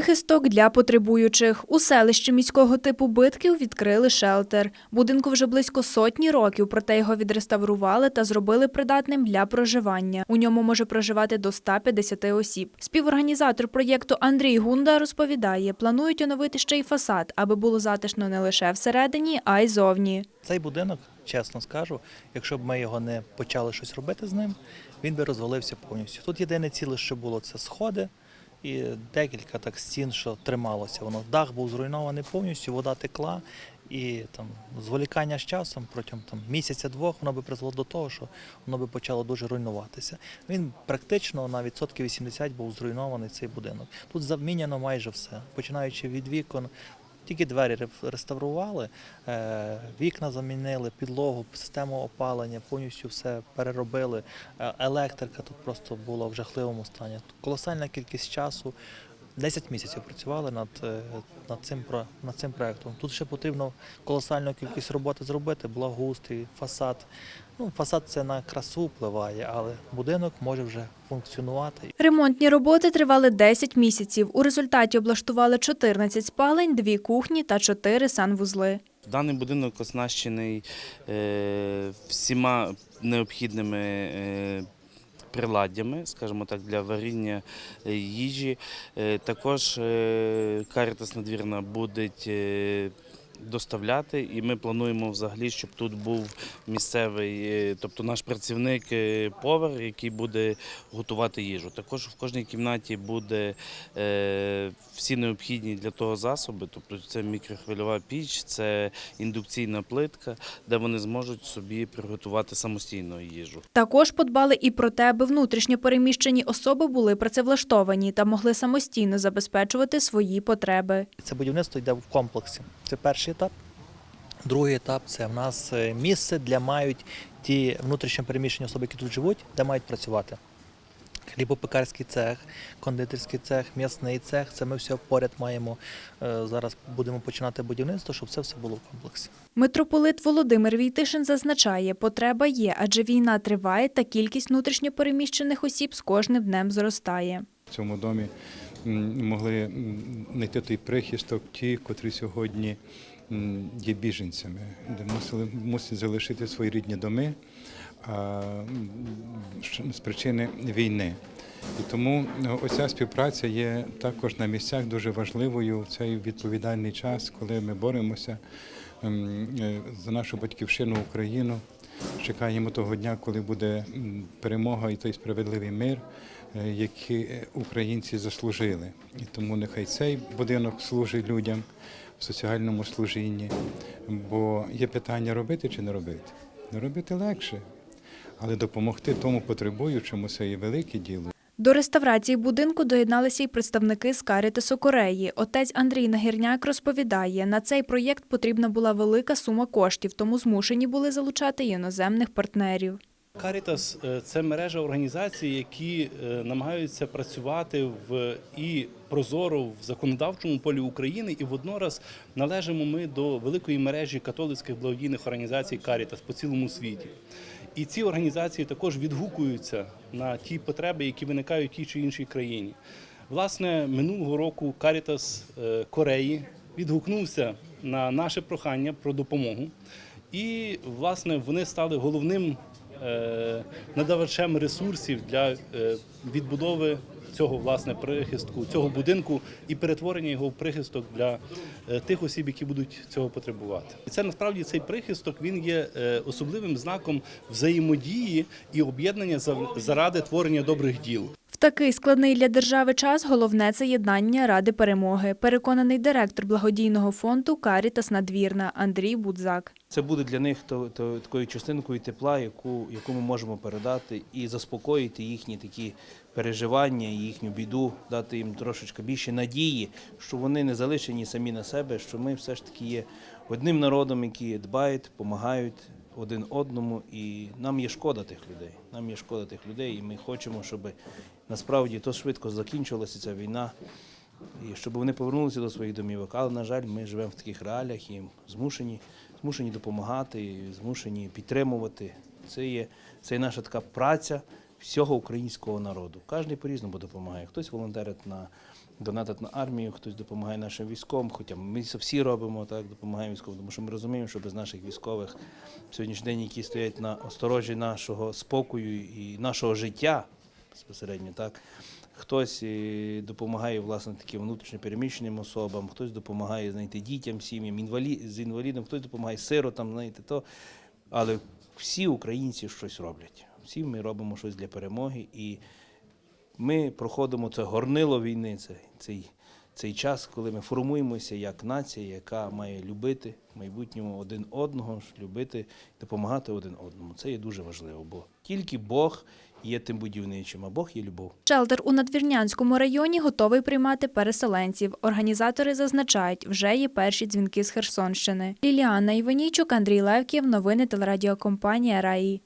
Прихисток для потребуючих. У селищі міського типу Битків відкрили шелтер. Будинку вже близько сотні років, проте його відреставрували та зробили придатним для проживання. У ньому може проживати до 150 осіб. Співорганізатор проєкту Андрій Гунда розповідає, планують оновити ще й фасад, аби було затишно не лише всередині, а й зовні. Цей будинок, чесно скажу, якщо б ми його не почали щось робити з ним, він би розвалився повністю. Тут єдине ціле, що було, це сходи і декілька так стін, що трималося. Воно дах був зруйнований повністю, вода текла. І там зволікання з часом протягом місяця-двох воно би призвело до того, що воно би почало дуже руйнуватися. Він практично на відсотки 80 був зруйнований цей будинок. Тут заміняно майже все, починаючи від вікон. Тільки двері реставрували, е, вікна замінили, підлогу, систему опалення, повністю все переробили. Е, Електрика тут просто була в жахливому стані. Колосальна кількість часу. 10 місяців працювали над, е, над, цим, про- над цим проєктом. Тут ще потрібно колосальну кількість роботи зробити, благоустрій, фасад. Ну, фасад це на красу впливає, але будинок може вже функціонувати Ремонтні роботи тривали 10 місяців. У результаті облаштували 14 спалень, дві кухні та 4 санвузли. Даний будинок оснащений е, всіма необхідними е, приладдями, скажімо так, для варіння е, їжі. Е, також е, Карітас надвірна буде доставляти, і ми плануємо взагалі, щоб тут був місцевий, е, тобто наш працівник е, повар, який буде готувати їжу. Також в кожній кімнаті буде е, всі необхідні для того засоби, тобто це мікрохвильова піч, це індукційна плитка, де вони зможуть собі приготувати самостійно їжу. Також подбали і про те, аби внутрішньо переміщені особи були працевлаштовані та могли самостійно забезпечувати свої потреби. Це будівництво йде в комплексі. Це перший етап. Другий етап це в нас е, місце, де мають ті внутрішньо переміщені особи, які тут живуть, де мають працювати. Хлібопекарський цех, кондитерський цех, м'ясний цех. Це ми все поряд маємо. е, Зараз будемо починати будівництво, щоб це все було в комплексі. Митрополит Володимир Війтишин зазначає, потреба є, адже війна триває та кількість внутрішньо переміщених осіб з кожним днем зростає. В цьому домі могли знайти той прихисток ті, котрі сьогодні є біженцями, де мусили мусять залишити свої рідні доми а, з причини війни. І тому е, оця співпраця є також на місцях дуже важливою в цей відповідальний час, коли ми боремося е, за нашу батьківщину Україну. Чекаємо того дня, коли буде перемога і той справедливий мир, е, який е, українці заслужили. І тому нехай цей будинок служить людям в соціальному служінні. Бо є питання робити чи не робити. Не робити легше, але допомогти тому потребуючому це є велике діло. До реставрації будинку доєдналися й представники з Карітесу Кореї. Отець Андрій Нагірняк розповідає, на цей проєкт потрібна була велика сума коштів, тому змушені були залучати іноземних партнерів. Карітас е, це мережа організацій, які е, намагаються працювати в і прозоро в законодавчому полі України, і воднораз належимо ми до великої мережі католицьких благодійних організацій Карітас по цілому світі. І ці організації також відгукуються на ті потреби, які виникають в тій чи іншій країні. Власне, минулого року Карітас е, Кореї відгукнувся на наше прохання про допомогу, і власне вони стали головним надавачем ресурсів для е, відбудови цього власне прихистку, цього будинку і перетворення його в прихисток для е, тих осіб, які будуть цього потребувати. І це насправді цей прихисток він є е, особливим знаком взаємодії і об'єднання за- заради творення добрих діл. В такий складний для держави час головне це єднання ради перемоги. Переконаний директор благодійного фонду Карітас Надвірна Андрій Будзак. Це буде для них то, то, такою частинкою тепла, яку, яку ми можемо передати і заспокоїти їхні такі переживання, їхню біду, дати їм трошечки більше надії, що вони не залишені самі на себе, що ми все ж таки є одним народом, які дбають, допомагають один одному, і нам є шкода тих людей. Нам є шкода тих людей, і ми хочемо, щоб насправді то швидко закінчилася ця війна. І щоб вони повернулися до своїх домівок. Але, на жаль, ми живемо в таких реаліях і змушені, змушені допомагати, змушені підтримувати. Це є, це є наша така праця всього українського народу. Кожен по-різному допомагає. Хтось волонтерить на донатить на армію, хтось допомагає нашим військовим, хоча ми це всі робимо, так, допомагаємо військовим, тому що ми розуміємо, що без наших військових в сьогоднішній день, які стоять на осторожі нашого спокою і нашого життя безпосередньо, так, хтось е, допомагає власне таким внутрішньопереміщеним особам, хтось допомагає знаєте, дітям, сім'ям, інвалі... з інвалідом, хтось допомагає сиротам, знаєте, то, але всі українці щось роблять. Всі ми робимо щось для перемоги і ми проходимо це горнило війни, цей, цей час, коли ми формуємося як нація, яка має любити в майбутньому один одного, любити, допомагати один одному. Це є дуже важливо, бо тільки Бог є тим будівничим, а Бог є любов. Шелтер у Надвірнянському районі готовий приймати переселенців. Організатори зазначають, вже є перші дзвінки з Херсонщини. Ліліана Іванійчук, Андрій Левків. Новини телерадіокомпанія Раї.